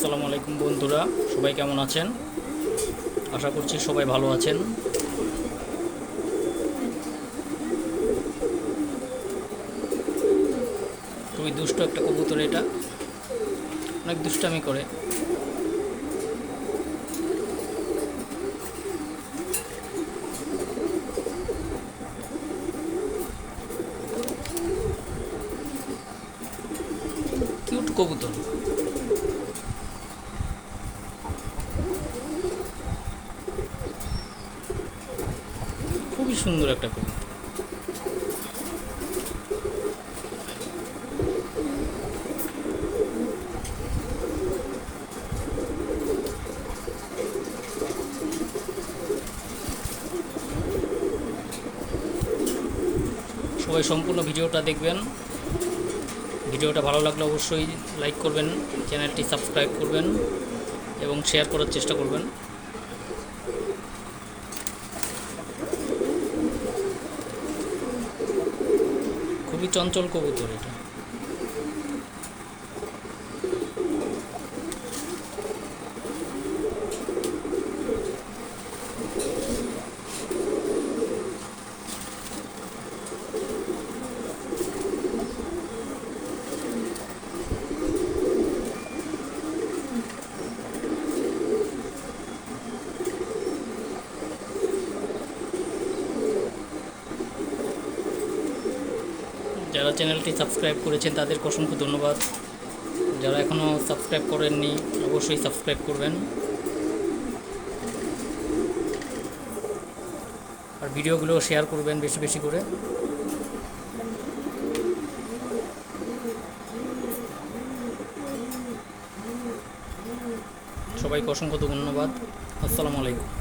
আসসালামু আলাইকুম বন্ধুরা, সবাই কেমন আছেন? আশা করছি সবাই ভালো আছেন। খুবই দুষ্ট একটা কবুতর এটা। অনেক দুষ্টামি করে। কিউট কবুতর। খুবই সুন্দর একটা কবুতর। সবাই সম্পূর্ণ ভিডিওটা দেখবেন। ভিডিওটা ভালো লাগলে অবশ্যই লাইক করবেন, চ্যানেলটি সাবস্ক্রাইব করবেন এবং শেয়ার করার চেষ্টা করবেন। খুবই চঞ্চল কবুতর এটা। যারা চ্যানেলটি সাবস্ক্রাইব করেছেন তাদেরকে অসংখ্য ধন্যবাদ। যারা এখনও সাবস্ক্রাইব করেননি, অবশ্যই সাবস্ক্রাইব করবেন। আর ভিডিওগুলো শেয়ার করবেন বেশি বেশি করে। সবাইকে অসংখ্য ধন্যবাদ। আসসালামু আলাইকুম।